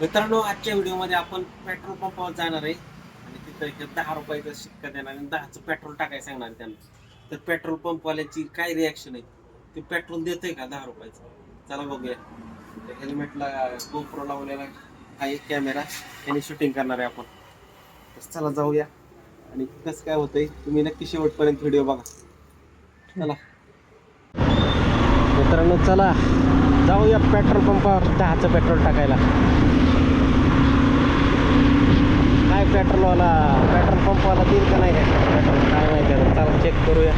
मित्रांनो आजच्या व्हिडिओमध्ये आपण पेट्रोल पंपावर जाणार आहे. आणि तिथं एक दहा रुपयाचा शिक्का देणार आणि दहाचं पेट्रोल टाकायला सांगणार त्यांना. तर पेट्रोल पंपवाल्याची काय रिॲक्शन आहे? ते पेट्रोल देतंय का दहा रुपयाचं? चला बघूया. हेल्मेटला गोप्रो लावलेला हा एक कॅमेरा याने शूटिंग करणार आहे आपण. तर चला जाऊया. आणि कसं काय होतंय तुम्ही नक्की शेवटपर्यंत व्हिडिओ बघा. चला. मित्रांनो चला. जाऊया पेट्रोल पंपावर दहाचं पेट्रोल टाकायला. पेट्रोलवाला पेट्रोल पंपवाला देईल का नाही? आहे पेट्रोल काय माहिती आहे चला चेक करूया.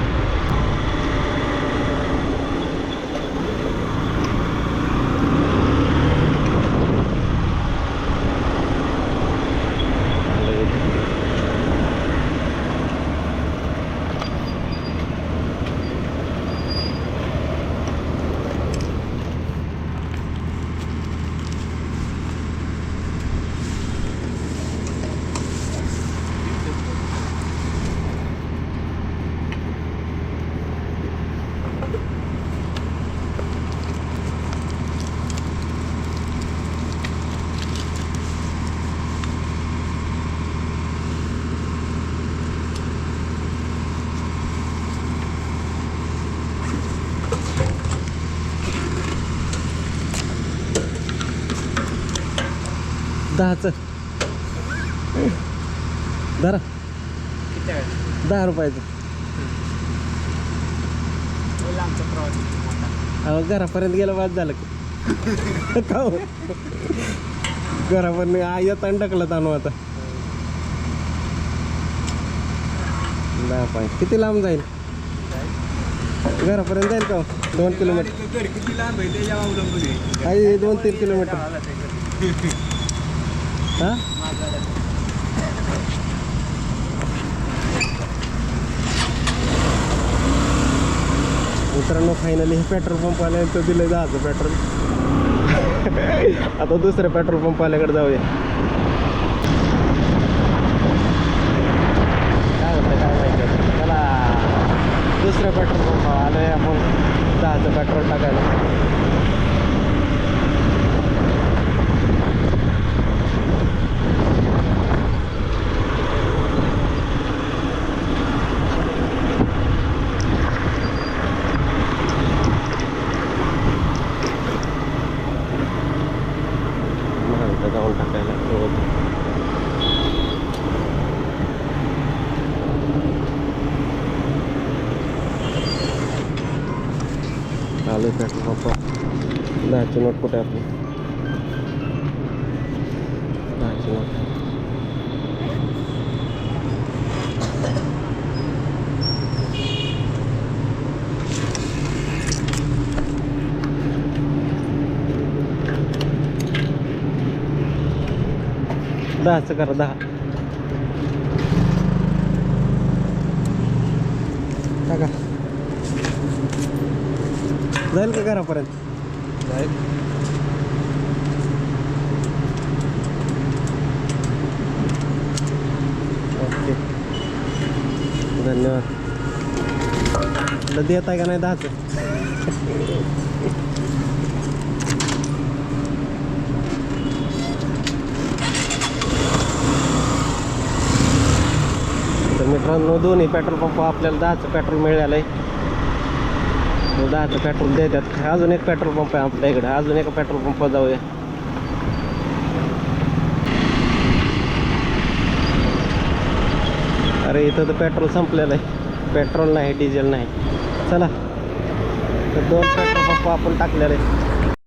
दहाचं. धरा. दहा रुपयाचं. अहो घरापर्यंत गेलं बाद झालं की. का हो? घरापर्यंत आ, येताना टाकलं ताणू आता. दहा पाय. किती लांब जाईल? घरापर्यंत जाईल का हो? दोन किलोमीटर. आहे दोन तीन किलोमीटर. हां? मित्रांनो फायनली हे पेट्रोल पंप आल्यानंतर दिलं दहाचं पेट्रोल आता दुसऱ्या पेट्रोल पंप आल्याकडे जाऊया. काय होतं काय माहिती चला दुसऱ्या पेट्रोल पंप आलोय आपण. दहाचं पेट्रोल टाकायला. टाकायला रोज आलं पेट्रोल पंप दहाची नोट कुठे आपली दहाची करा दहा. टाका. जाईल का घरापर्यंत? ओके. धन्यवाद. देत आहे का नाही दहाचं? तर मित्रांनो दोन्ही पेट्रोल पंप आपल्याला दहाचं पेट्रोल मिळालं आहे दहाचं पेट्रोल देतात. अजून एक पेट्रोल पंप आहे आपल्या इकडे. अजून एका पेट्रोल पंप जाऊया. अरे इथं तर पेट्रोल संपलेलं आहे. पेट्रोल नाही डिझेल नाही. चला. तर दोन पेट्रोल पंप आपण टाकलेले आहे